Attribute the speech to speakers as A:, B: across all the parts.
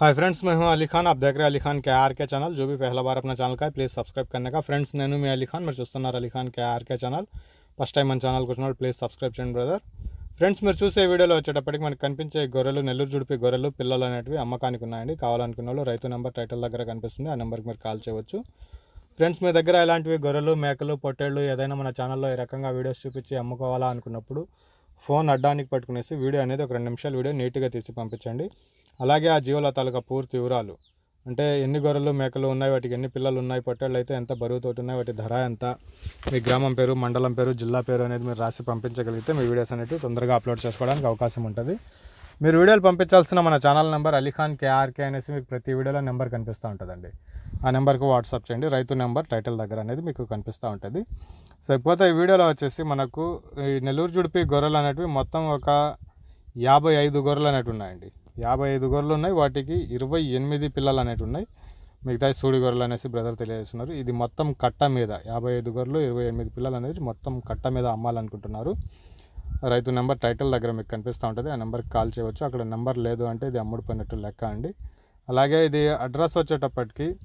A: Hi friends मैं हूं अली खान आप देख रहे हैं अली खान के आर के चैनल जो भी पहला बार अपना ఛానల్ का है ప్లీజ్ సబ్స్క్రైబ్ करने का ఫ్రెండ్స్ నేను మీ అలీ ఖాన్ మీరు చూస్తున్నారు Ali Khan K RK channel first time మన ఛానల్కి వచ్చినప్పుడు ప్లీజ్ సబ్స్క్రైబ్ చేయండి బ్రదర్ ఫ్రెండ్స్ మీరు చూసే వీడియోలో వచ్చేటప్పటికి మనకి కనిపించే గొర్రెలు నెల్లూరు జుడిపి గొర్రెలు పిల్లలు అనేటివి అమ్మకానికి ఉన్నాయండి కావాలనుకున్న వాళ్ళు రైతు నెంబర్ టైటిల్ దగ్గర కనిపిస్తుంది ఆ నెంబర్కి మీరు కాల్ చేయవచ్చు ఫ్రెండ్స్ మీ దగ్గర ఇలాంటివి గొర్రెలు మేకలు పొట్టేళ్ళు ఏదైనా మన ఛానల్లో ఈ రకంగా వీడియోస్ చూపించి అమ్ముకోవాలా అనుకున్నప్పుడు ఫోన్ అడ్డానికి పట్టుకునేసి వీడియో అనేది ఒక రెండు నిమిషాల వీడియో నీట్గా తీసి పంపించండి అలాగే ఆ జీవుల తాలూకా పూర్తి వివరాలు. అంటే ఎన్ని గొర్రెలు మేకలు ఉన్నాయి వాటికి ఎన్ని పిల్లలు ఉన్నాయి పొట్టేళ్ళు అయితే ఎంత బరువుతోటి ఉన్నాయి వాటి ధర ఎంత మీ గ్రామం పేరు మండలం పేరు జిల్లా పేరు అనేది మీరు రాసి పంపించగలిగితే మీ వీడియోస్ అనేవి తొందరగా అప్లోడ్ చేసుకోవడానికి అవకాశం ఉంటుంది. మీరు వీడియోలు పంపించాల్సిన మన ఛానల్ నెంబర్ అలీఖాన్ కేఆర్కే అనేసి మీకు ప్రతి వీడియోలో నెంబర్ కనిపిస్తూ ఉంటుందండి. ఆ నెంబర్కి వాట్సాప్ చేయండి రైతు నెంబర్ టైటిల్ దగ్గర అనేది మీకు కనిపిస్తూ ఉంటుంది. సో ఇకపోతే ఈ వీడియోలో వచ్చేసి మనకు ఈ నెల్లూరు జుడిపి గొర్రెలు అనేటివి మొత్తం ఒక యాభై ఐదు గొర్రెలు అనేటివి ఉన్నాయండి. యాభై ఐదు గొర్రెలు ఉన్నాయి. వాటికి ఇరవై ఎనిమిది పిల్లలు అనేవి ఉన్నాయి. మిగతా సూడి గొర్రెలు అనేసి బ్రదర్ తెలియజేస్తున్నారు. ఇది మొత్తం కట్ట మీద యాభై ఐదు గొర్రెలు ఇరవై ఎనిమిది పిల్లలు అనేది మొత్తం కట్ట మీద అమ్మాలనుకుంటున్నారు. రైతు నెంబర్ టైటిల్ దగ్గర మీకు కనిపిస్తూ ఉంటుంది. ఆ నెంబర్కి కాల్ చేయవచ్చు. అక్కడ నెంబర్ లేదు అంటే ఇది అమ్ముడుపోయినట్టు లెక్క అండి. అలాగే ఇది అడ్రస్ వచ్చేటప్పటికి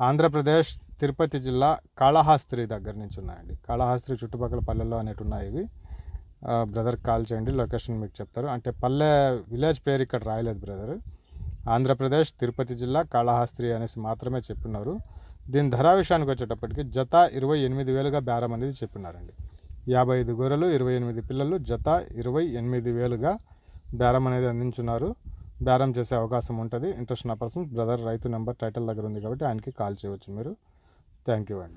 A: ఆంధ్రప్రదేశ్ తిరుపతి జిల్లా కాళహాస్త్రి దగ్గర నుంచి ఉన్నాయండి. కాళహాస్త్రి చుట్టుపక్కల పల్లెల్లో అనేవి ఉన్నాయి ఇవి. బ్రదర్కి కాల్ చేయండి లొకేషన్ మీకు చెప్తారు. అంటే పల్లె విలేజ్ పేరు ఇక్కడ రాయలేదు బ్రదర్. ఆంధ్రప్రదేశ్ తిరుపతి జిల్లా కాళహాస్త్రి అనేసి మాత్రమే చెప్పున్నారు దీని ధర విషయానికి వచ్చేటప్పటికి జత ఇరవై ఎనిమిది వేలుగా బేరం అనేది చెప్పినారండి. యాభై ఐదు గొర్రెలు ఇరవై ఎనిమిది పిల్లలు జత ఇరవై ఎనిమిది వేలుగా బేరం అనేది అందించున్నారు. బేరం చేసే అవకాశం ఉంటుంది. ఇంట్రెస్ట్ ఉన్న పర్సన్ బ్రదర్ రైతు నెంబర్ టైటిల్ దగ్గర ఉంది కాబట్టి ఆయనకి కాల్ చేయవచ్చు మీరు. థ్యాంక్ యూ అండి.